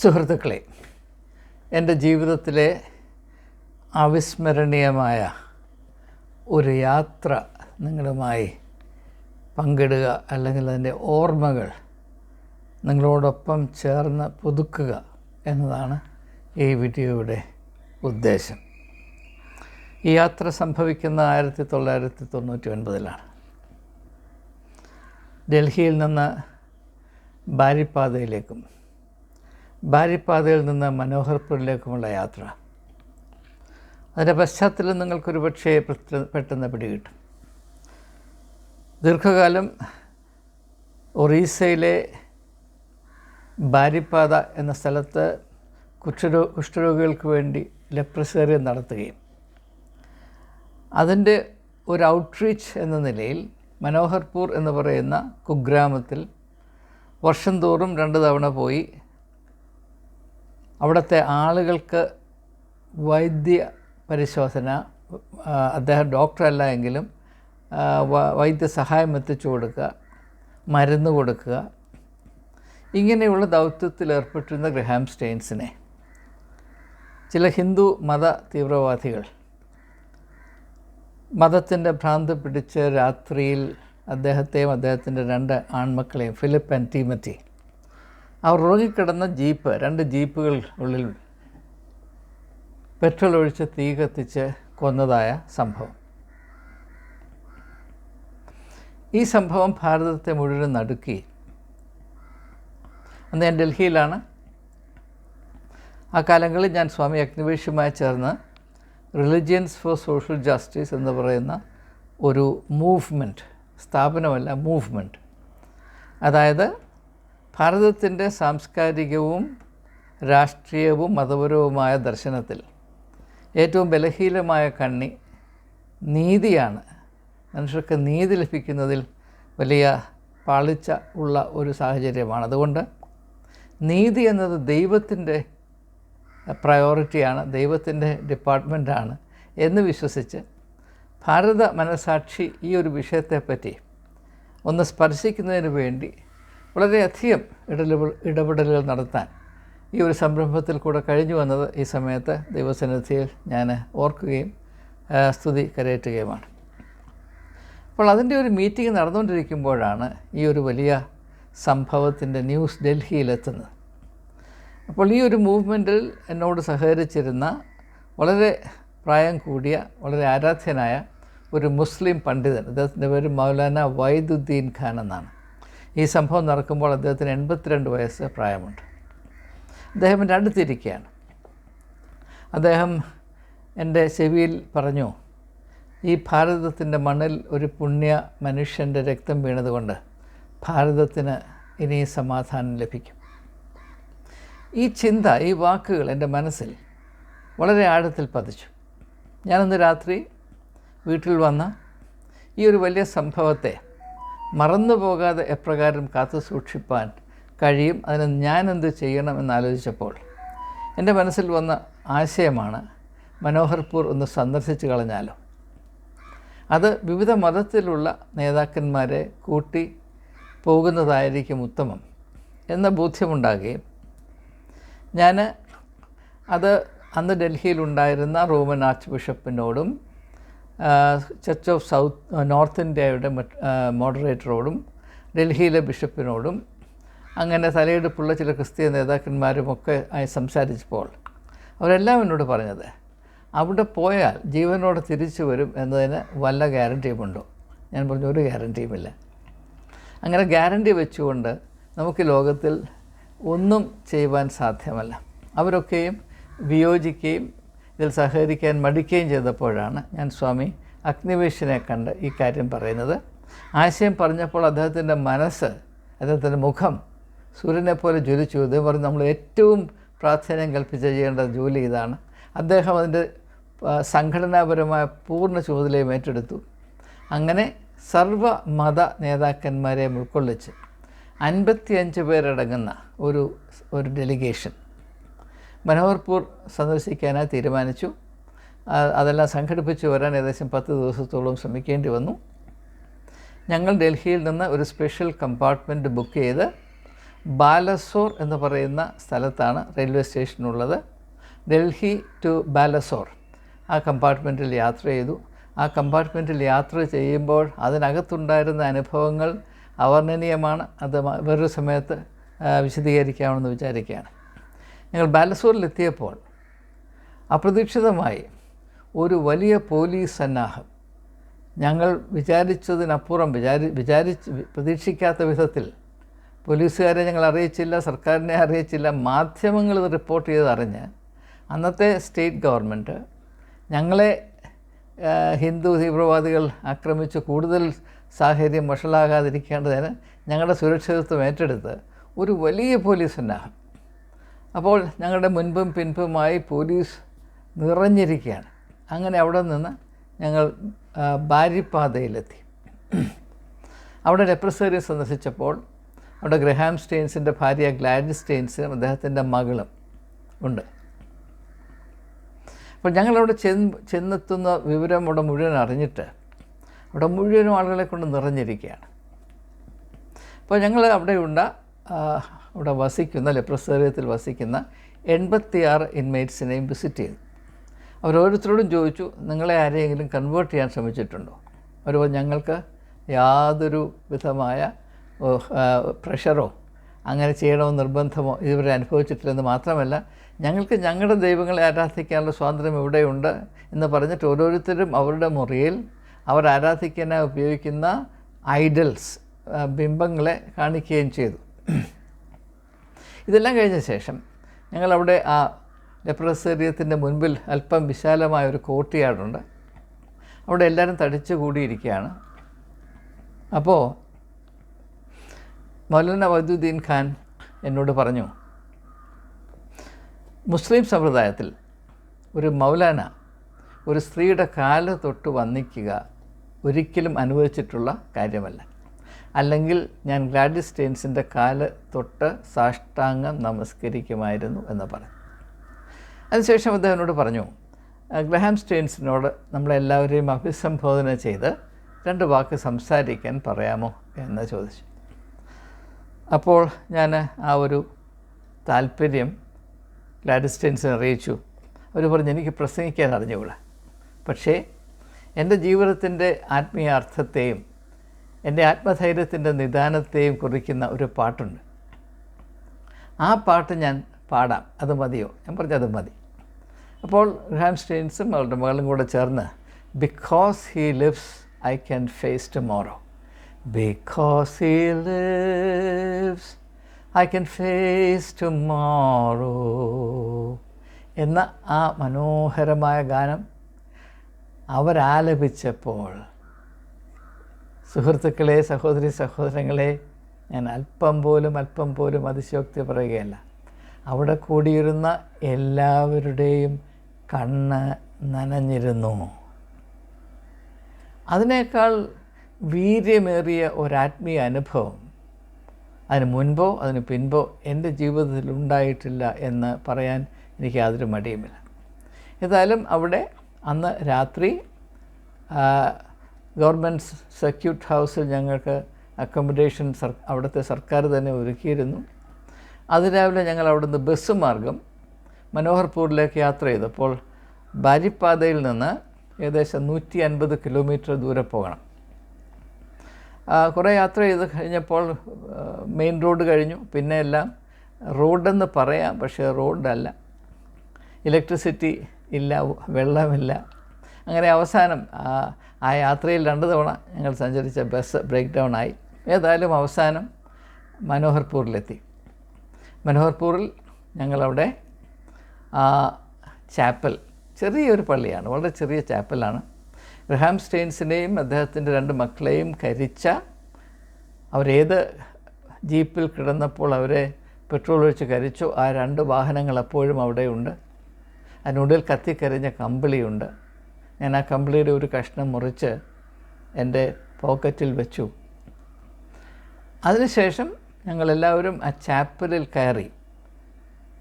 സുഹൃത്തുക്കളെ എന്റെ ജീവിതത്തിലെ അവിസ്മരണീയമായ ഒരു യാത്ര നിങ്ങളുമായി പങ്കിടുക അല്ലെങ്കിൽ അതിന്റെ ഓർമ്മകൾ നിങ്ങളോടൊപ്പം ചേർന്ന് പുതുക്കുക എന്നതാണ് ഈ വീഡിയോയുടെ ഉദ്ദേശം. ഈ യാത്ര സംഭവിക്കുന്ന ആയിരത്തി തൊള്ളായിരത്തി തൊണ്ണൂറ്റി ഒൻപതിലാണ്. ഡൽഹിയിൽ നിന്ന് ബാരിപ്പാതയിലേക്കും ബാരിപ്പാതയിൽ നിന്ന് മനോഹർപൂരിലേക്കുമുള്ള യാത്ര. അതിന്റെ പശ്ചാത്തലം നിങ്ങൾക്കൊരു പക്ഷേ പെട്ടെന്ന് പിടികിട്ടും. ദീർഘകാലം ഒറീസയിലെ ബാരിപ്പാത എന്ന സ്ഥലത്ത് കുഷ്ഠരോ കുഷ്ഠരോഗികൾക്ക് വേണ്ടി ലെപ്രസേറിയം നടത്തുകയും അതിന്റെ ഒരു ഔട്ട്റീച്ച് എന്ന നിലയിൽ മനോഹർപൂർ എന്ന് പറയുന്ന കുഗ്രാമത്തിൽ വർഷം തോറും രണ്ട് തവണ പോയി അവിടുത്തെ ആളുകൾക്ക് വൈദ്യ പരിശോധന അദ്ദേഹം ഡോക്ടറല്ല എങ്കിലും വൈദ്യസഹായം എത്തിച്ചു കൊടുക്കുക മരുന്ന് കൊടുക്കുക. ഇങ്ങനെയുള്ള ദൗത്യത്തിൽ ഏർപ്പെട്ടിരുന്ന ഗ്രഹാം സ്റ്റെയിൻസിനെ. ചില ഹിന്ദു മത തീവ്രവാദികൾ മതത്തിന്റെ ഭ്രാന്ത് പിടിച്ച് രാത്രിയിൽ അദ്ദേഹത്തെയും അദ്ദേഹത്തിന്റെ രണ്ട് ആൺമക്കളെയും ഫിലിപ്പ് ആൻഡ് ടീമറ്റി അവർ ഉറങ്ങിക്കിടന്ന ജീപ്പ് രണ്ട് ജീപ്പുകൾ ഉള്ളിൽ പെട്രോൾ ഒഴിച്ച് തീ കത്തിച്ച് കൊന്നതായ സംഭവം. ഈ സംഭവം ഭാരതത്തെ മുഴുവൻ നടുക്കി. അന്ന് ഞാൻ ഡൽഹിയിലാണ്. ആ കാലങ്ങളിൽ ഞാൻ സ്വാമി അഗ്നിവേഷുമായി ചേർന്ന് റിലിജിയൻസ് ഫോർ സോഷ്യൽ ജസ്റ്റിസ് എന്ന് പറയുന്ന ഒരു മൂവ്മെന്റ് സ്ഥാപനമല്ല മൂവ്മെന്റ് അതായത് ഭാരതത്തിന്റെ സാംസ്കാരികവും രാഷ്ട്രീയവും മതപരവുമായ ദർശനത്തിൽ ഏറ്റവും ബലഹീനമായ കണ്ണി നീതിയാണ്. മനുഷ്യർക്ക് നീതി ലഭിക്കുന്നതിൽ വലിയ പാളിച്ച ഉള്ള ഒരു സാഹചര്യമാണ്. അതുകൊണ്ട് നീതി എന്നത് ദൈവത്തിന്റെ പ്രയോറിറ്റിയാണ് ദൈവത്തിന്റെ ഡിപ്പാർട്ട്മെന്റാണ് എന്ന് വിശ്വസിച്ച് ഭാരത മനസാക്ഷി ഈ ഒരു വിഷയത്തെപ്പറ്റി ഒന്ന് സ്പർശിക്കുന്നതിന് വേണ്ടി വളരെയധികം ഇടപെടൽ ഇടപെടലുകൾ നടത്താൻ ഈ ഒരു സംരംഭത്തിൽ കൂടെ കഴിഞ്ഞു വന്നത് ഈ സമയത്ത് ദൈവസന്നിധിയിൽ ഞാൻ ഓർക്കുകയും സ്തുതി കരയറ്റുകയുമാണ്. അപ്പോൾ അതിന്റെ ഒരു മീറ്റിംഗ് നടന്നുകൊണ്ടിരിക്കുമ്പോഴാണ് ഈ ഒരു വലിയ സംഭവത്തിന്റെ ന്യൂസ് ഡൽഹിയിലെത്തുന്നത്. അപ്പോൾ ഈ ഒരു മൂവ്മെന്റിൽ എന്നോട് സഹകരിച്ചിരുന്ന വളരെ പ്രായം കൂടിയ വളരെ ആരാധ്യനായ ഒരു മുസ്ലിം പണ്ഡിതൻ അദ്ദേഹത്തിന്റെ പേര് മൗലാന വൈദുദ്ദീൻ ഖാൻ എന്നാണ്. ഈ സംഭവം നടക്കുമ്പോൾ അദ്ദേഹത്തിന് എൺപത്തിരണ്ട് വയസ്സ് പ്രായമുണ്ട്. അദ്ദേഹം എന്റെ അടുത്തിരിക്കുകയാണ് അദ്ദേഹം എന്റെ ചെവിയിൽ പറഞ്ഞു ഈ ഭാരതത്തിന്റെ മണ്ണിൽ ഒരു പുണ്യ മനുഷ്യന്റെ രക്തം വീണതുകൊണ്ട് ഭാരതത്തിന് ഇനി സമാധാനം ലഭിക്കും. ഈ ചിന്ത ഈ വാക്കുകൾ എന്റെ മനസ്സിൽ വളരെ ആഴത്തിൽ പതിച്ചു. ഞാനന്ന് രാത്രി വീട്ടിൽ വന്ന ഈ ഒരു വലിയ സംഭവത്തെ മറന്നു പോകാതെ എപ്രകാരം കാത്തു സൂക്ഷിപ്പാൻ കഴിയും? അതിന് ഞാനെന്ത് ചെയ്യണം എന്നാലോചിച്ചപ്പോൾ എന്റെ മനസ്സിൽ വന്ന ആശയമാണ് മനോഹർപൂർ ഒന്ന് സന്ദർശിച്ചു കളഞ്ഞാലോ? അത് വിവിധ മതത്തിലുള്ള നേതാക്കന്മാരെ കൂട്ടി പോകുന്നതായിരിക്കും ഉത്തമം എന്ന ബോധ്യമുണ്ടാകുകയും ഞാൻ അത് അന്ന് ഡൽഹിയിലുണ്ടായിരുന്ന റോമൻ ആർച്ച് ബിഷപ്പിനോടും ചർച്ച് ഓഫ് സൗത്ത് നോർത്ത് ഇന്ത്യയുടെ മോഡറേറ്ററോടും ഡൽഹിയിലെ ബിഷപ്പിനോടും അങ്ങനെ തലയെടുപ്പുള്ള ചില ക്രിസ്തീയ നേതാക്കന്മാരുമൊക്കെ ആയി സംസാരിച്ചപ്പോൾ അവരെല്ലാം എന്നോട് പറഞ്ഞത് അവിടെ പോയാൽ ജീവനോടെ തിരിച്ചു വരും എന്നതിന് വല്ല ഗ്യാരണ്ടിയുമുണ്ടോ? ഞാൻ പറഞ്ഞു ഒരു ഗ്യാരണ്ടിയുമില്ല. അങ്ങനെ ഗ്യാരണ്ടി വെച്ചുകൊണ്ട് നമുക്ക് ലോകത്തിൽ ഒന്നും ചെയ്യുവാൻ സാധ്യമല്ല. അവരൊക്കെയും വിയോജിക്കുകയും ഇതിൽ സഹകരിക്കാൻ മടിക്കുകയും ചെയ്തപ്പോഴാണ് ഞാൻ സ്വാമി അഗ്നിവേഷിനെ കണ്ട് ഈ കാര്യം പറയുന്നത്. ആശയം പറഞ്ഞപ്പോൾ അദ്ദേഹത്തിന്റെ മനസ്സ് അദ്ദേഹത്തിന്റെ മുഖം സൂര്യനെ പോലെ ജ്വലിച്ചു. ഇതേ പറഞ്ഞ് നമ്മൾ ഏറ്റവും പ്രാധാന്യം കൽപ്പിച്ച് ചെയ്യേണ്ട ജോലി ഇതാണ്. അദ്ദേഹം അതിന്റെ സംഘടനാപരമായ പൂർണ ചുമതലയും ഏറ്റെടുത്തു. അങ്ങനെ സർവ മത നേതാക്കന്മാരെ ഉൾക്കൊള്ളിച്ച് അൻപത്തിയഞ്ച് പേരടങ്ങുന്ന ഒരു ഒരു ഡെലിഗേഷൻ മനോഹർപൂർ സന്ദർശിക്കാനായി തീരുമാനിച്ചു. അതെല്ലാം സംഘടിപ്പിച്ച് വരാൻ ഏകദേശം പത്ത് ദിവസത്തോളം ശ്രമിക്കേണ്ടി വന്നു. ഞങ്ങൾ ഡൽഹിയിൽ നിന്ന് ഒരു സ്പെഷ്യൽ കമ്പാർട്ട്മെന്റ് ബുക്ക് ചെയ്ത് ബാലസോർ എന്ന് പറയുന്ന സ്ഥലത്താണ് റെയിൽവേ സ്റ്റേഷനുള്ളത്. ഡൽഹി ടു ബാലസോർ. ആ കമ്പാർട്ട്മെന്റിൽ യാത്ര ചെയ്തു. ആ കമ്പാർട്ട്മെന്റിൽ യാത്ര ചെയ്യുമ്പോൾ അതിനകത്തുണ്ടായിരുന്ന അനുഭവങ്ങൾ അവർണനീയമാണ്. അത് വേറൊരു സമയത്ത് വിശദീകരിക്കാമെന്ന് വിചാരിക്കുകയാണ്. ഞങ്ങൾ ബാലസൂരിലെത്തിയപ്പോൾ അപ്രതീക്ഷിതമായി ഒരു വലിയ പോലീസ് സന്നാഹം ഞങ്ങൾ വിചാരിച്ചതിനപ്പുറം വിചാരി വിചാരിച്ച് പ്രതീക്ഷിക്കാത്ത വിധത്തിൽ പോലീസുകാരെ ഞങ്ങൾ അറിയിച്ചില്ല സർക്കാരിനെ അറിയിച്ചില്ല മാധ്യമങ്ങൾ ഇത് റിപ്പോർട്ട് ചെയ്തറിഞ്ഞ് അന്നത്തെ സ്റ്റേറ്റ് ഗവൺമെന്റ് ഞങ്ങളെ ഹിന്ദു തീവ്രവാദികൾ ആക്രമിച്ച് കൂടുതൽ സാഹചര്യം വഷളാകാതിരിക്കേണ്ടതിന് ഞങ്ങളുടെ സുരക്ഷിതത്വം ഏറ്റെടുത്ത് ഒരു വലിയ പോലീസ് സന്നാഹം അപ്പോൾ ഞങ്ങളുടെ മുൻപും പിൻപുമായി പോലീസ് നിറഞ്ഞിരിക്കുകയാണ്. അങ്ങനെ അവിടെ നിന്ന് ഞങ്ങൾ ബാരിപ്പാതയിലെത്തി അവിടെ ലെപ്രസേറിയ സന്ദർശിച്ചപ്പോൾ അവിടെ ഗ്രഹാം സ്റ്റെയിൻസിന്റെ ഭാര്യ ഗ്ലാഡി സ്റ്റെയിൻസും അദ്ദേഹത്തിന്റെ മകളും ഉണ്ട്. അപ്പോൾ ഞങ്ങളവിടെ ചെന്ന് ചെന്നെത്തുന്ന വിവരം അവിടെ മുഴുവൻ അറിഞ്ഞിട്ട് അവിടെ മുഴുവനും ആളുകളെ കൊണ്ട് നിറഞ്ഞിരിക്കുകയാണ്. അപ്പോൾ ഞങ്ങൾ അവിടെയുള്ള അവിടെ വസിക്കുന്ന ലെപ്രസേറിയത്തിൽ വസിക്കുന്ന എൺപത്തിയാറ് ഇൻമേറ്റ്സിനെയും വിസിറ്റ് ചെയ്തു. അവരോരോരുത്തരോടും ചോദിച്ചു നിങ്ങളെ ആരെയെങ്കിലും കൺവേർട്ട് ചെയ്യാൻ ശ്രമിച്ചിട്ടുണ്ടോ? അവർ ഞങ്ങൾക്ക് യാതൊരു വിധമായ പ്രഷറോ അങ്ങനെ ചെയ്യണമോ നിർബന്ധമോ ഇതുവരെ അനുഭവിച്ചിട്ടില്ലെന്ന് മാത്രമല്ല ഞങ്ങൾക്ക് ഞങ്ങളുടെ ദൈവങ്ങളെ ആരാധിക്കാനുള്ള സ്വാതന്ത്ര്യം ഇവിടെയുണ്ട് എന്ന് പറഞ്ഞിട്ട് ഓരോരുത്തരും അവരുടെ മുറിയിൽ അവർ ആരാധിക്കാനായി ഉപയോഗിക്കുന്ന ഐഡൽസ് ബിംബങ്ങളെ കാണിക്കുകയും ചെയ്തു. ഇതെല്ലാം കഴിഞ്ഞ ശേഷം ഞങ്ങളവിടെ ആ ലെപ്രസേറിയത്തിന്റെ മുൻപിൽ അല്പം വിശാലമായ ഒരു കോട്ടിയാടുണ്ട് അവിടെ എല്ലാവരും തടിച്ചു കൂടിയിരിക്കുകയാണ്. അപ്പോൾ മൗലാന വൈദ്യുദ്ദീൻ ഖാൻ എന്നോട് പറഞ്ഞു മുസ്ലിം സമ്പ്രദായത്തിൽ ഒരു മൗലാന ഒരു സ്ത്രീയുടെ കാൽ തൊട്ട് വന്നിക്കുക ഒരിക്കലും അനുവദിച്ചിട്ടുള്ള കാര്യമല്ല. അല്ലെങ്കിൽ ഞാൻ ഗ്ലാഡിസ് സ്റ്റെയിൻസിന്റെ കാൽ തൊട്ട് സാഷ്ടാംഗം നമസ്കരിക്കുമായിരുന്നു എന്ന് പറഞ്ഞു. അതിനുശേഷം അദ്ദേഹത്തിനോട് പറഞ്ഞു "ആ, ഗ്രഹാം സ്റ്റെയിൻസിനോട് നമ്മളെല്ലാവരെയും അഭിസംബോധന ചെയ്ത് രണ്ട് വാക്ക് സംസാരിക്കാൻ പറയാമോ? എന്ന് ചോദിച്ചു. അപ്പോൾ ഞാൻ ആ ഒരു താല്പര്യം ഗ്ലാഡിസ്റ്റൈൻസിനെ അറിയിച്ചു. അവർ പറഞ്ഞു എനിക്ക് പ്രസംഗിക്കാൻ അറിഞ്ഞുകൂടാ. പക്ഷേ എന്റെ ജീവിതത്തിന്റെ ആത്മീയ അർത്ഥത്തെയും എന്റെ ആത്മധൈര്യത്തിന്റെ നിദാനത്തെയും കുറിക്കുന്ന ഒരു പാട്ടുണ്ട്. ആ പാട്ട് ഞാൻ പാടാം. അത് മതിയോ? ഞാൻ പറഞ്ഞത് അത് മതി. അപ്പോൾ ഗ്രാം സ്റ്റെയിൻസും അവളുടെ മകളും കൂടെ ചേർന്ന് because he lives I can face tomorrow because he lives I can face tomorrow എന്ന ആ മനോഹരമായ ഗാനം അവരാലപിച്ചപ്പോൾ സുഹൃത്തുക്കളെ സഹോദരി സഹോദരങ്ങളെ ഞാൻ അല്പം പോലും അല്പം പോലും അതിശോക്തി പറയുകയല്ല. അവിടെ കൂടിയിരുന്ന എല്ലാവരുടെയും കണ്ണ് നനഞ്ഞിരുന്നു. അതിനേക്കാൾ വീര്യമേറിയ ഒരാത്മീയ അനുഭവം അതിന് മുൻപോ അതിന് പിൻപോ എന്റെ ജീവിതത്തിൽ ഉണ്ടായിട്ടില്ല എന്ന് പറയാൻ എനിക്ക് യാതൊരു മടിയുമില്ല. ഏതായാലും അവിടെ അന്ന് രാത്രി ഗവൺമെന്റ് സെക്യൂട്ട് ഹൗസിൽ ഞങ്ങൾക്ക് അക്കോമഡേഷൻ സർ അവിടുത്തെ സർക്കാർ തന്നെ ഒരുക്കിയിരുന്നു. അതിരാവിലെ ഞങ്ങൾ അവിടുന്ന് ബസ് മാർഗം മനോഹർപൂരിലേക്ക് യാത്ര ചെയ്തപ്പോൾ ബാരിപ്പാതയിൽ നിന്ന് ഏകദേശം നൂറ്റി അൻപത് കിലോമീറ്റർ ദൂരെ പോകണം. കുറേ യാത്ര ചെയ്ത് കഴിഞ്ഞപ്പോൾ മെയിൻ റോഡ് കഴിഞ്ഞു. പിന്നെ എല്ലാം റോഡെന്ന് പറയാം പക്ഷേ റോഡല്ല. ഇലക്ട്രിസിറ്റി ഇല്ല വെള്ളമില്ല. അങ്ങനെ അവസാനം ആ യാത്രയിൽ രണ്ട് തവണ ഞങ്ങൾ സഞ്ചരിച്ച ബസ് ബ്രേക്ക് ഡൗൺ ആയി. ഏതായാലും അവസാനം മനോഹർപൂരിലെത്തി. മനോഹർപൂരിൽ ഞങ്ങളവിടെ ആ ചാപ്പൽ ചെറിയൊരു പള്ളിയാണ് വളരെ ചെറിയ ചാപ്പലാണ്. ഗ്രഹാം സ്റ്റെയിൻസിനെയും അദ്ദേഹത്തിന്റെ രണ്ട് മക്കളെയും കരിച്ച അവരേത് ജീപ്പിൽ കിടന്നപ്പോൾ അവരെ പെട്രോൾ ഒഴിച്ച് കരിച്ചു. ആ രണ്ട് വാഹനങ്ങൾ അപ്പോഴും അവിടെയുണ്ട്. അതിനുള്ളിൽ കത്തിക്കരിഞ്ഞ കമ്പിളിയുണ്ട്. ഞാൻ ആ കമ്പിളിയുടെ ഒരു കഷ്ണം മുറിച്ച് എന്റെ പോക്കറ്റിൽ വെച്ചു. അതിനുശേഷം ഞങ്ങളെല്ലാവരും ആ ചാപ്പലിൽ കയറി.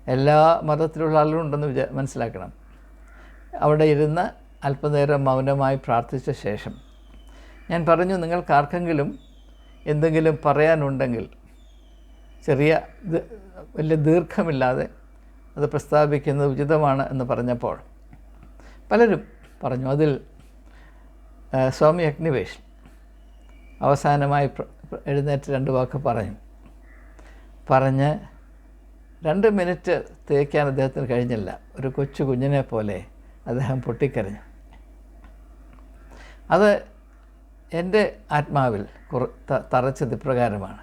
എല്ലാ മതത്തിലുള്ള ആളുകളുണ്ടെന്ന് വിചാ മനസ്സിലാക്കണം. അവിടെ ഇരുന്ന് അല്പനേരം മൗനമായി പ്രാർത്ഥിച്ച ശേഷം ഞാൻ പറഞ്ഞു നിങ്ങൾക്ക് ആർക്കെങ്കിലും എന്തെങ്കിലും പറയാനുണ്ടെങ്കിൽ ചെറിയ വലിയ ദീർഘമില്ലാതെ അത് പ്രസ്താവിക്കുന്നത് ഉചിതമാണ് എന്ന് പറഞ്ഞപ്പോൾ പലരും പറഞ്ഞു. അതിൽ സ്വാമി അഗ്നിവേഷ് അവസാനമായി എഴുന്നേറ്റ് രണ്ട് വാക്ക് പറഞ്ഞു. പറഞ്ഞ് രണ്ട് മിനിറ്റ് തേക്കാൻ അദ്ദേഹത്തിന് കഴിഞ്ഞില്ല. ഒരു കൊച്ചു കുഞ്ഞിനെ പോലെ അദ്ദേഹം പൊട്ടിക്കരഞ്ഞു. അത് എന്റെ ആത്മാവിൽ തറച്ചത് ഇപ്രകാരമാണ്.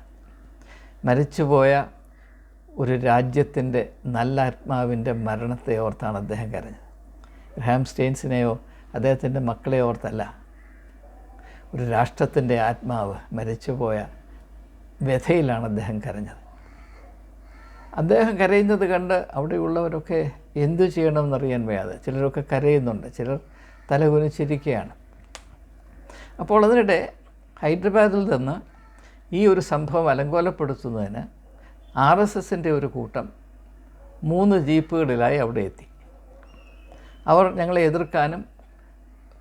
മരിച്ചുപോയ ഒരു രാജ്യത്തിന്റെ നല്ല ആത്മാവിന്റെ മരണത്തെ ഓർത്താണ് അദ്ദേഹം കരഞ്ഞത്. ഗ്രാം സ്റ്റെയിൻസിനെയോ അദ്ദേഹത്തിന്റെ മക്കളെ ഓർത്തല്ല. ഒരു രാഷ്ട്രത്തിന്റെ ആത്മാവ് മരിച്ചുപോയ വ്യഥയിലാണ് അദ്ദേഹം കരഞ്ഞത്. അദ്ദേഹം കരയുന്നത് കണ്ട് അവിടെയുള്ളവരൊക്കെ എന്തു ചെയ്യണമെന്നറിയാൻ വയ്യാതെ ചിലരൊക്കെ കരയുന്നുണ്ട് ചിലർ തലകുനിച്ചിരിക്കുകയാണ്. അപ്പോൾ അതിനിടെ ഹൈദരാബാദിൽ നിന്ന് ഈ ഒരു സംഭവം അലങ്കോലപ്പെടുത്തുന്നതിന് ആർ എസ് എസിന്റെ ഒരു കൂട്ടം മൂന്ന് ജീപ്പുകളിലായി അവിടെ എത്തി. അവർ ഞങ്ങളെ എതിർക്കാനും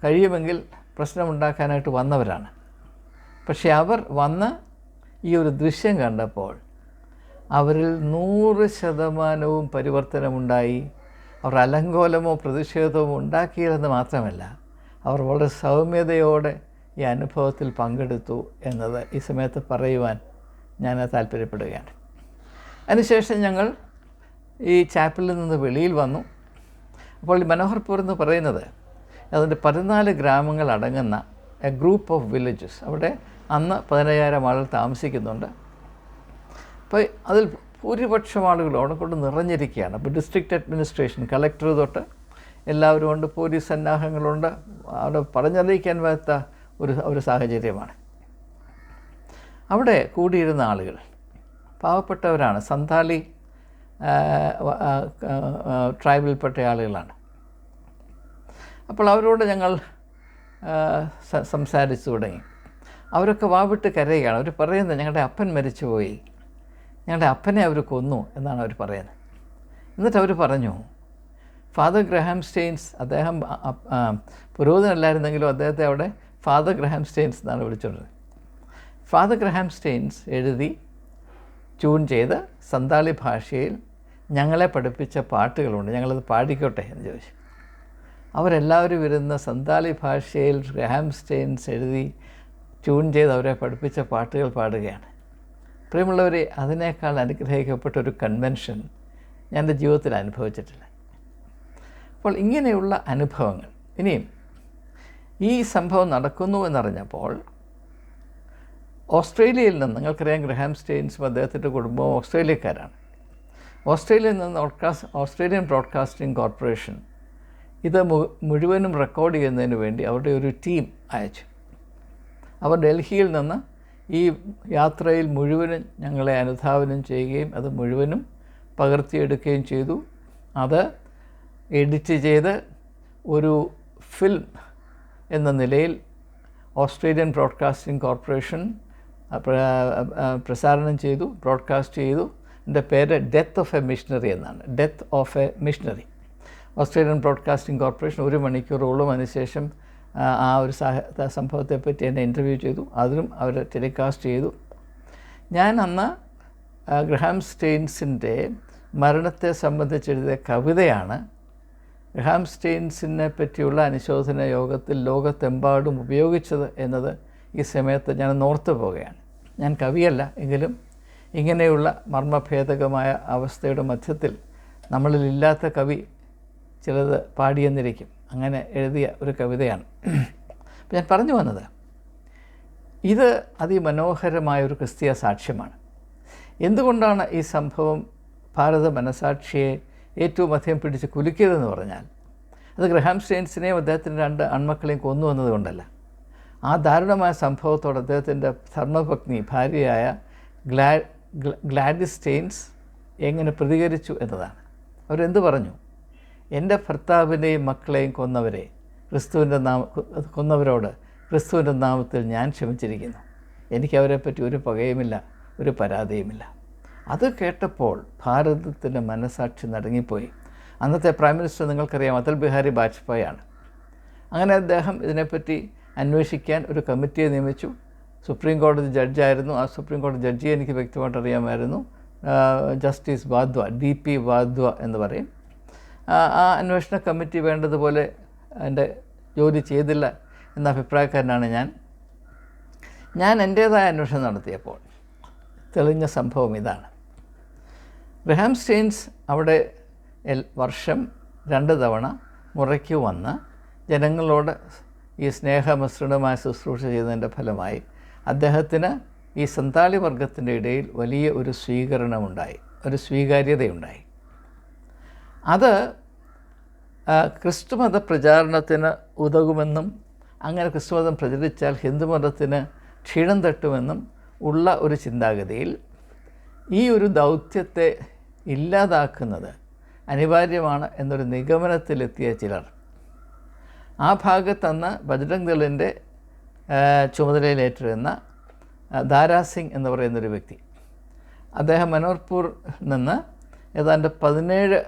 കഴിയുമെങ്കിൽ പ്രശ്നമുണ്ടാക്കാനായിട്ട് വന്നവരാണ്. പക്ഷേ അവർ വന്ന് ഈ ഒരു ദൃശ്യം കണ്ടപ്പോൾ അവരിൽ നൂറ് ശതമാനവും പരിവർത്തനമുണ്ടായി. അവർ അലങ്കോലമോ പ്രതിഷേധമോ ഉണ്ടാക്കിയില്ലെന്ന് മാത്രമല്ല അവർ വളരെ സൗമ്യതയോടെ ഈ അനുഭവത്തിൽ പങ്കെടുത്തു എന്നത് ഈ സമയത്ത് പറയുവാൻ ഞാൻ താല്പര്യപ്പെടുകയാണ്. അതിനുശേഷം ഞങ്ങൾ ഈ ചാപ്പലിൽ നിന്ന് വെളിയിൽ വന്നു. അപ്പോൾ മനോഹർപൂർ എന്ന് പറയുന്നത് അതിന്റെ പതിനാല് ഗ്രാമങ്ങൾ അടങ്ങുന്ന എ ഗ്രൂപ്പ് ഓഫ് വില്ലേജസ്. അവിടെ അന്ന് പതിനയ്യായിരം ആളുകൾ താമസിക്കുന്നുണ്ട്. അപ്പോൾ അതിൽ ഭൂരിപക്ഷം ആളുകളും അവിടെ കൊണ്ട് നിറഞ്ഞിരിക്കുകയാണ്. അപ്പോൾ ഡിസ്ട്രിക്റ്റ് അഡ്മിനിസ്ട്രേഷൻ കളക്ടർ തൊട്ട് എല്ലാവരും ഉണ്ട് പോലീസ് സന്നാഹങ്ങളുണ്ട്. അവിടെ പറഞ്ഞറിയിക്കാൻ പറ്റാത്ത ഒരു ഒരു സാഹചര്യമാണ്. അവിടെ കൂടിയിരുന്ന ആളുകൾ പാവപ്പെട്ടവരാണ്. സന്താലി ട്രൈബിൽപ്പെട്ട ആളുകളാണ്. അപ്പോൾ അവരോട് ഞങ്ങൾ സംസാരിച്ചു തുടങ്ങി. അവരൊക്കെ വാവിട്ട് കരയുകയാണ്. അവർ പറയുന്നത് ഞങ്ങളുടെ അപ്പൻ മരിച്ചുപോയി. ഞങ്ങളുടെ അപ്പനെ അവർ കൊന്നു എന്നാണ് അവർ പറയുന്നത്. എന്നിട്ട് അവർ പറഞ്ഞു ഫാദർ ഗ്രഹാം സ്റ്റെയിൻസ് അദ്ദേഹം പുരോഹിതനല്ലായിരുന്നെങ്കിലും അദ്ദേഹത്തെ അവിടെ ഫാദർ ഗ്രഹാം സ്റ്റെയിൻസ് എന്നാണ് വിളിച്ചുകൊണ്ടത് ഫാദർ ഗ്രഹാം സ്റ്റെയിൻസ് എഴുതി ട്യൂൺ ചെയ്ത് സന്താളി ഭാഷയിൽ ഞങ്ങളെ പഠിപ്പിച്ച പാട്ടുകളുണ്ട്. ഞങ്ങളത് പാടിക്കോട്ടെ എന്ന് ചോദിച്ചു. അവരെല്ലാവരും ഇരുന്ന് സന്താലി ഭാഷയിൽ ഗ്രഹാം സ്റ്റെയിൻസ് എഴുതി ട്യൂൺ ചെയ്ത് അവരെ പഠിപ്പിച്ച പാട്ടുകൾ പാടുകയാണ്. പ്രിയമുള്ളവരെ അതിനേക്കാൾ അനുഗ്രഹിക്കപ്പെട്ട ഒരു കൺവെൻഷൻ ഞാൻ എന്റെ ജീവിതത്തിൽ അനുഭവിച്ചിട്ടില്ല. അപ്പോൾ ഇങ്ങനെയുള്ള അനുഭവങ്ങൾ ഇനിയും ഈ സംഭവം നടക്കുന്നു എന്നറിഞ്ഞപ്പോൾ ഓസ്ട്രേലിയയിൽ നിന്ന് നിങ്ങൾക്കറിയാം ഗ്രഹാം സ്റ്റെയിൻസും അദ്ദേഹത്തിന്റെ കുടുംബവും ഓസ്ട്രേലിയക്കാരാണ്. ഓസ്ട്രേലിയയിൽ നിന്ന് ബ്രോഡ്കാസ്റ്റ് ഓസ്ട്രേലിയൻ ബ്രോഡ്കാസ്റ്റിംഗ് കോർപ്പറേഷൻ ഇത് മുഴുവനും റെക്കോർഡ് ചെയ്യുന്നതിന് വേണ്ടി അവരുടെ ഒരു ടീം അയച്ചു. അവർ ഡൽഹിയിൽ നിന്ന് ഈ യാത്രയിൽ മുഴുവനും ഞങ്ങളെ അനുധാവനം ചെയ്യുകയും അത് മുഴുവനും പകർത്തിയെടുക്കുകയും ചെയ്തു. അത് എഡിറ്റ് ചെയ്ത് ഒരു ഫിലിം എന്ന നിലയിൽ ഓസ്ട്രേലിയൻ ബ്രോഡ്കാസ്റ്റിംഗ് കോർപ്പറേഷൻ പ്രസാരണം ചെയ്തു ബ്രോഡ്കാസ്റ്റ് ചെയ്തു. എന്റെ പേര് ഡെത്ത് ഓഫ് എ മിഷണറി എന്നാണ്. Death of a missionary Australian broadcasting corporation ഒരു മണിക്കൂറോളം അതിനുശേഷം ആ, ഒരു സാഹ സംഭവത്തെപ്പറ്റി എന്നെ ഇന്റർവ്യൂ ചെയ്തു. അതിലും അവർ ടെലികാസ്റ്റ് ചെയ്തു. ഞാൻ അന്ന് ഗ്രഹാം സ്റ്റെയിൻസിന്റെ മരണത്തെ സംബന്ധിച്ചെഴുതിയ കവിതയാണ്. ഗ്രഹാം സ്റ്റെയിൻസിനെ പറ്റിയുള്ള അനുശോചന യോഗത്തിൽ ലോകത്തെമ്പാടും ഉപയോഗിച്ചത് എന്നത് ഈ സമയത്ത് ഞാൻ ഓർത്തു പോവുകയാണ്. ഞാൻ കവിയല്ല എങ്കിലും ഇങ്ങനെയുള്ള മർമ്മഭേദകമായ അവസ്ഥയുടെ മധ്യത്തിൽ നമ്മളിലില്ലാത്ത കവി ചിലത് പാടിയെന്നിരിക്കും. അങ്ങനെ എഴുതിയ ഒരു കവിതയാണ്. ഞാൻ പറഞ്ഞു വന്നത് ഇത് അതിമനോഹരമായ ഒരു ക്രിസ്തീയ സാക്ഷ്യമാണ്. എന്തുകൊണ്ടാണ് ഈ സംഭവം ഭാരത മനസാക്ഷിയെ ഏറ്റവും അധികം പിടിച്ച് കുലുക്കിയതെന്ന് പറഞ്ഞാൽ അത് ഗ്രഹാം സ്റ്റെയിൻസിനെയും അദ്ദേഹത്തിന്റെ രണ്ട് അൺമക്കളെയും കൊന്നു വന്നതുകൊണ്ടല്ല ആ ദാരുണമായ സംഭവത്തോട് അദ്ദേഹത്തിന്റെ ധർമ്മപത്നി ഭാര്യയായ ഗ്ലാ ഗ്ലാഡിസ് സ്റ്റെയിൻസ് എങ്ങനെ പ്രതികരിച്ചു എന്നതാണ്. അവരെന്ത് പറഞ്ഞു? എന്റെ ഭർത്താവിനെയും മക്കളെയും കൊന്നവരെ ക്രിസ്തുവിന്റെ നാമ കൊന്നവരോട് ക്രിസ്തുവിന്റെ നാമത്തിൽ ഞാൻ ക്ഷമിച്ചിരിക്കുന്നു. എനിക്ക് അവരെപ്പറ്റി ഒരു പകയുമില്ല ഒരു പരാതിയുമില്ല. അത് കേട്ടപ്പോൾ ഭാരതത്തിന്റെ മനസാക്ഷി നടങ്ങിപ്പോയി. അന്നത്തെ പ്രൈം മിനിസ്റ്റർ നിങ്ങൾക്കറിയാം അടൽ ബിഹാരി വാജ്പേയിയാണ്. അങ്ങനെ അദ്ദേഹം ഇതിനെപ്പറ്റി അന്വേഷിക്കാൻ ഒരു കമ്മിറ്റിയെ നിയമിച്ചു. സുപ്രീം കോടതി ജഡ്ജായിരുന്നു. ആ സുപ്രീം കോടതി ജഡ്ജി എനിക്ക് വ്യക്തമായിട്ട് അറിയാമായിരുന്നു. Justice Wadhwa D P Wadhwa എന്ന് പറയും. ആ അന്വേഷണ കമ്മിറ്റി വേണ്ടതുപോലെ എന്റെ ജോലി ചെയ്തില്ല എന്ന അഭിപ്രായക്കാരനാണ് ഞാൻ. ഞാൻ എന്റേതായ അന്വേഷണം നടത്തിയപ്പോൾ തെളിഞ്ഞ സംഭവം ഇതാണ്. ഗ്രഹാം സ്റ്റെയിൻസ് അവിടെ എൽ വർഷം രണ്ട് തവണ മുറയ്ക്ക് വന്ന് ജനങ്ങളോട് ഈ സ്നേഹമിശ്രണമായ ശുശ്രൂഷ ചെയ്തതിന്റെ ഫലമായി അദ്ദേഹത്തിന് ഈ സന്താളി വർഗത്തിന്റെ ഇടയിൽ വലിയ ഒരു സ്വീകരണമുണ്ടായി ഒരു സ്വീകാര്യതയുണ്ടായി. അത് ക്രിസ്തുമത പ്രചാരണത്തിന് ഉതകുമെന്നും അങ്ങനെ ക്രിസ്തുമതം പ്രചരിച്ചാൽ ഹിന്ദുമതത്തിന് ക്ഷീണം തട്ടുമെന്നും ഉള്ള ഒരു ചിന്താഗതിയിൽ ഈ ഒരു ദൗത്യത്തെ ഇല്ലാതാക്കുന്നത് അനിവാര്യമാണ് എന്നൊരു നിഗമനത്തിലെത്തിയ ചിലർ. ആ ഭാഗത്തന്ന് ബജരംഗ് ദളിന്റെ ചുമതലയിലേറ്റിരുന്ന ദാരാസിംഗ് ദാരാ സിംഗ് എന്ന് പറയുന്നൊരു വ്യക്തി. അദ്ദേഹം മനോർപൂർ നിന്ന് ഏതാണ്ട് പതിനേഴ്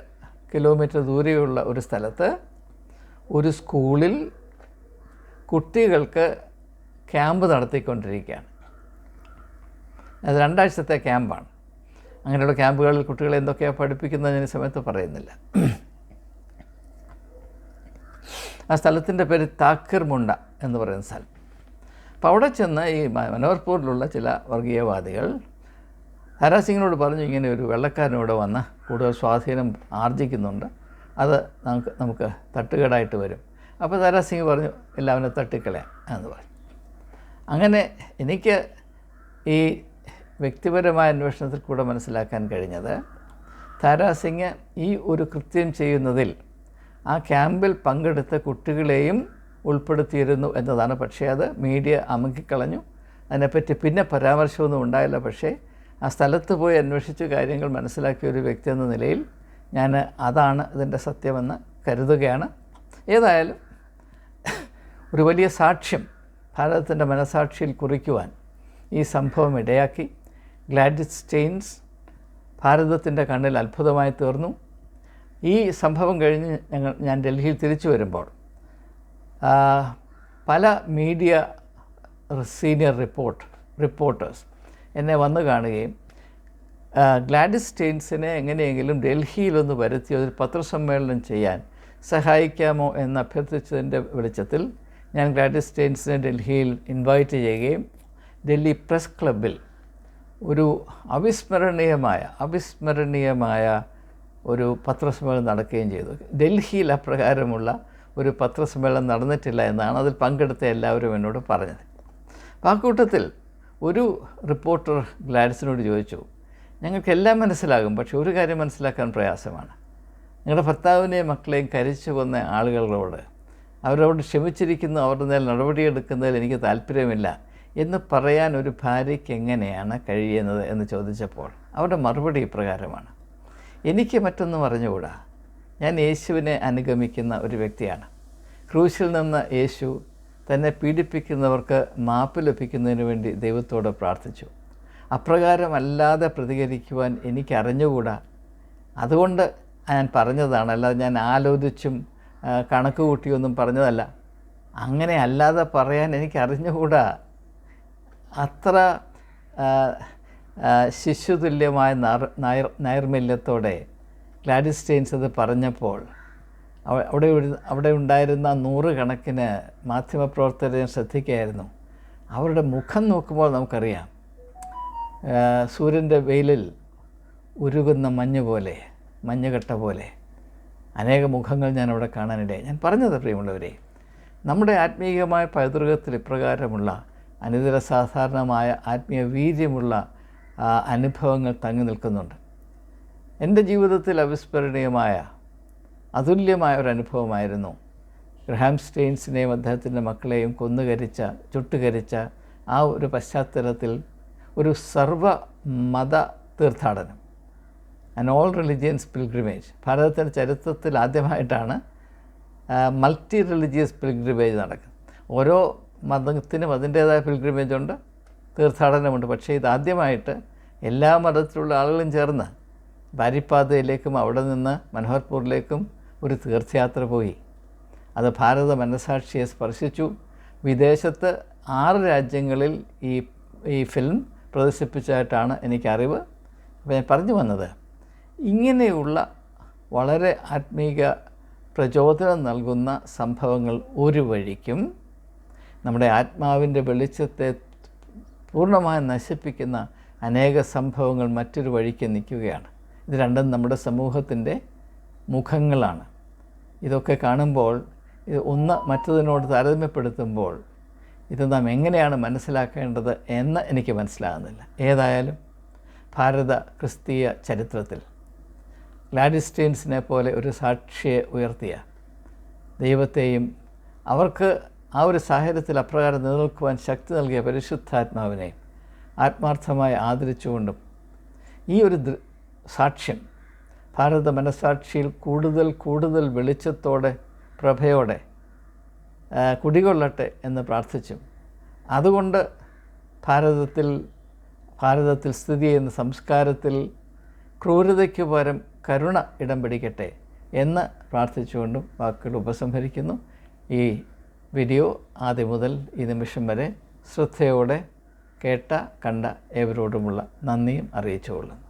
കിലോമീറ്റർ ദൂരെയുള്ള ഒരു സ്ഥലത്ത് ഒരു സ്കൂളിൽ കുട്ടികൾക്ക് ക്യാമ്പ് നടത്തിക്കൊണ്ടിരിക്കുകയാണ്. അത് രണ്ടാഴ്ചത്തെ ക്യാമ്പാണ്. അങ്ങനെയുള്ള ക്യാമ്പുകളിൽ കുട്ടികളെ എന്തൊക്കെയാണ് പഠിപ്പിക്കുന്നത് ഞാൻ ഈ സമയത്ത് പറയുന്നില്ല. ആ സ്ഥലത്തിന്റെ പേര് താക്കിർ മുണ്ട എന്ന് പറയുന്ന സ്ഥലം അപ്പോൾ അവിടെ ചെന്ന് ഈ മനോഹർപൂരിലുള്ള ചില വർഗീയവാദികൾ ഹരാസിങ്ങിനോട് പറഞ്ഞു ഇങ്ങനെ ഒരു വെള്ളക്കാരനിവിടെ വന്ന് കൂടുതൽ സ്വാധീനം ആർജിക്കുന്നുണ്ട്. അത് നമുക്ക് നമുക്ക് തട്ടുകേടായിട്ട് വരും. അപ്പോൾ താരാസിംഗ് പറഞ്ഞു എല്ലാവരും തട്ടിക്കളയാം എന്ന് പറഞ്ഞു. അങ്ങനെ എനിക്ക് ഈ വ്യക്തിപരമായ അന്വേഷണത്തിൽ കൂടെ മനസ്സിലാക്കാൻ കഴിഞ്ഞത് താരാസിംഗ് ഈ ഒരു കൃത്യം ചെയ്യുന്നതിൽ ആ ക്യാമ്പിൽ പങ്കെടുത്ത കുട്ടികളെയും ഉൾപ്പെടുത്തിയിരുന്നു എന്നതാണ്. പക്ഷേ അത് മീഡിയ അമുക്കിക്കളഞ്ഞു. അതിനെപ്പറ്റി പിന്നെ പരാമർശമൊന്നും ഉണ്ടായില്ല. പക്ഷേ ആ സ്ഥലത്ത് പോയി അന്വേഷിച്ച് കാര്യങ്ങൾ മനസ്സിലാക്കിയ ഒരു വ്യക്തി എന്ന നിലയിൽ ഞാൻ അതാണ് ഇതിന്റെ സത്യമെന്ന് കരുതുകയാണ്. ഏതായാലും ഒരു വലിയ സാക്ഷ്യം ഭാരതത്തിന്റെ മനസാക്ഷിയിൽ കുറിക്കുവാൻ ഈ സംഭവം ഇടയാക്കി. ഗ്ലാഡിസ് സ്റ്റെയിൻസ് ഭാരതത്തിന്റെ കണ്ണിൽ അത്ഭുതമായി തീർന്നു. ഈ സംഭവം കഴിഞ്ഞ് ഞങ്ങൾ ഞാൻ ഡൽഹിയിൽ തിരിച്ചു വരുമ്പോൾ പല മീഡിയ സീനിയർ റിപ്പോർട്ട് റിപ്പോർട്ടേഴ്സ് എന്നെ വന്നു കാണുകയും ഗ്ലാഡിസ് സ്റ്റെയിൻസിനെ എങ്ങനെയെങ്കിലും ഡൽഹിയിലൊന്ന് വരുത്തി ഒരു പത്രസമ്മേളനം ചെയ്യാൻ സഹായിക്കാമോ എന്ന് അഭ്യർത്ഥിച്ചതിന്റെ വെളിച്ചത്തിൽ ഞാൻ ഗ്ലാഡിസ് സ്റ്റെയിൻസിനെ ഡൽഹിയിൽ ഇൻവൈറ്റ് ചെയ്യുകയും ഡൽഹി പ്രസ് ക്ലബിൽ ഒരു അവിസ്മരണീയമായ അവിസ്മരണീയമായ ഒരു പത്രസമ്മേളനം നടക്കുകയും ചെയ്തു. ഡൽഹിയിൽ അപ്രകാരമുള്ള ഒരു പത്രസമ്മേളനം നടന്നിട്ടില്ല എന്നാണ് അതിൽ പങ്കെടുത്ത എല്ലാവരും എന്നോട് പറഞ്ഞത്. അപ്പോൾ ആ കൂട്ടത്തിൽ ഒരു റിപ്പോർട്ടർ ഗ്ലാഡ്സിനോട് ചോദിച്ചു ഞങ്ങൾക്കെല്ലാം മനസ്സിലാകും പക്ഷേ ഒരു കാര്യം മനസ്സിലാക്കാൻ പ്രയാസമാണ്. നിങ്ങളുടെ ഭർത്താവിനെയും മക്കളെയും കരിച്ചു കൊന്ന ആളുകളോട് അവരോട് ക്ഷമിച്ചിരിക്കുന്നു അവരുടെ നേരെ നടപടിയെടുക്കുന്നതിൽ എനിക്ക് താല്പര്യമില്ല എന്ന് പറയാൻ ഒരു ഭാര്യയ്ക്ക് എങ്ങനെയാണ് കഴിയുന്നത്? എന്ന് ചോദിച്ചപ്പോൾ അവരുടെ മറുപടി ഇപ്രകാരമാണ് എനിക്ക് മറ്റൊന്നും അറിഞ്ഞുകൂടാ. ഞാൻ യേശുവിനെ അനുഗമിക്കുന്ന ഒരു വ്യക്തിയാണ്. ക്രൂശിൽ നിന്ന് യേശു തന്നെ പീഡിപ്പിക്കുന്നവർക്ക് മാപ്പ് ലഭിക്കുന്നതിന് വേണ്ടി ദൈവത്തോട് പ്രാർത്ഥിച്ചു. അപ്രകാരമല്ലാതെ പ്രതികരിക്കുവാൻ എനിക്കറിഞ്ഞുകൂടാ? അതുകൊണ്ട് ഞാൻ പറഞ്ഞതാണ് അല്ലാതെ ഞാൻ ആലോചിച്ചും കണക്ക് കൂട്ടിയൊന്നും പറഞ്ഞതല്ല. അങ്ങനെ അല്ലാതെ പറയാൻ എനിക്കറിഞ്ഞുകൂടാ? അത്ര ശിശുതുല്യമായ നൈർ നൈർമല്യത്തോടെ ഗ്ലാഡിസ് സ്റ്റെയിൻസ് അത് പറഞ്ഞപ്പോൾ അവിടെ അവിടെ ഉണ്ടായിരുന്ന നൂറുകണക്കിന് മാധ്യമപ്രവർത്തകരെ ഞാൻ ശ്രദ്ധിക്കുകയായിരുന്നു. അവരുടെ മുഖം നോക്കുമ്പോൾ നമുക്കറിയാം സൂര്യന്റെ വെയിലിൽ ഉരുകുന്ന മഞ്ഞ് പോലെ മഞ്ഞുകട്ട പോലെ. അനേക മുഖങ്ങൾ ഞാൻ അവിടെ കാണാനിടയായി. ഞാൻ പറഞ്ഞത് പ്രിയമുള്ളവരെ നമ്മുടെ ആത്മീയമായ പൈതൃകത്തിൽ ഇപ്രകാരമുള്ള അനിതര സാധാരണമായ ആത്മീയ വീര്യമുള്ള അനുഭവങ്ങൾ തങ്ങി നിൽക്കുന്നുണ്ട്. എന്റെ ജീവിതത്തിൽ അവിസ്മരണീയമായ അതുല്യമായ ഒരു അനുഭവമായിരുന്നു. ഗ്രഹാം സ്റ്റെയിൻസിനെയും അദ്ദേഹത്തിന്റെ മക്കളെയും കൊന്നുകരിച്ച ചുട്ടുകരിച്ച ആ ഒരു പശ്ചാത്തലത്തിൽ ഒരു സർവ മത തീർത്ഥാടനം. ആൻ ഓൾ റിലിജിയൻസ് പിൽഗ്രിമേജ് ഭാരതത്തിന്റെ ചരിത്രത്തിൽ ആദ്യമായിട്ടാണ് മൾട്ടി റിലിജിയസ് പിൽഗ്രിമേജ് നടക്കുന്നത്. ഓരോ മതത്തിനും അതിന്റേതായ പിൽഗ്രിമേജുണ്ട് തീർത്ഥാടനമുണ്ട്. പക്ഷേ ഇതാദ്യമായിട്ട് എല്ലാ മതത്തിലുള്ള ആളുകളും ചേർന്ന് ബാരിപ്പാതയിലേക്കും അവിടെ നിന്ന് മനോഹർപൂരിലേക്കും ഒരു തീർത്ഥയാത്ര പോയി. അത് ഭാരത മനസാക്ഷിയെ സ്പർശിച്ചു. വിദേശത്ത് ആറ് രാജ്യങ്ങളിൽ ഈ ഈ ഫിലിം പ്രദർശിപ്പിച്ചതായിട്ടാണ് എനിക്കറിവ്. അപ്പോൾ ഞാൻ പറഞ്ഞു വന്നത് ഇങ്ങനെയുള്ള വളരെ ആത്മീക പ്രചോദനം നൽകുന്ന സംഭവങ്ങൾ ഒരു വഴിക്കും നമ്മുടെ ആത്മാവിന്റെ വെളിച്ചത്തെ പൂർണമായി നശിപ്പിക്കുന്ന അനേക സംഭവങ്ങൾ മറ്റൊരു വഴിക്ക് നിൽക്കുകയാണ്. ഇത് രണ്ടും നമ്മുടെ സമൂഹത്തിന്റെ മുഖങ്ങളാണ്. ഇതൊക്കെ കാണുമ്പോൾ ഇത് ഒന്ന് മറ്റതിനോട് താരതമ്യപ്പെടുത്തുമ്പോൾ ഇത് നാം എങ്ങനെയാണ് മനസ്സിലാക്കേണ്ടത് എന്ന് എനിക്ക് മനസ്സിലാകുന്നില്ല. ഏതായാലും ഭാരത ക്രിസ്തീയ ചരിത്രത്തിൽ ഗ്ലാഡിസ്റ്റീൻസിനെ പോലെ ഒരു സാക്ഷിയെ ഉയർത്തിയ ദൈവത്തെയും അവർക്ക് ആ ഒരു സാഹചര്യത്തിൽ അപ്രകാരം നിലനിൽക്കുവാൻ ശക്തി നൽകിയ പരിശുദ്ധാത്മാവിനെ ആത്മാർത്ഥമായി ആദരിച്ചുകൊണ്ടും ഈ ഒരു സാക്ഷ്യം. ഭാരത മനസാക്ഷിയിൽ കൂടുതൽ കൂടുതൽ വെളിച്ചത്തോടെ പ്രഭയോടെ കുടികൊള്ളട്ടെ എന്ന് പ്രാർത്ഥിച്ചും. അതുകൊണ്ട് ഭാരതത്തിൽ ഭാരതത്തിൽ സ്ഥിതി ചെയ്യുന്ന സംസ്കാരത്തിൽ ക്രൂരതയ്ക്ക് പകരം കരുണ ഇടം പിടിക്കട്ടെ എന്ന് പ്രാർത്ഥിച്ചുകൊണ്ടും വാക്കുകൾ ഉപസംഹരിക്കുന്നു. ഈ വീഡിയോ ആദ്യം മുതൽ ഈ നിമിഷം വരെ ശ്രദ്ധയോടെ കേട്ട കണ്ട ഏവരോടുമുള്ള നന്ദിയും അറിയിച്ചുകൊള്ളുന്നു.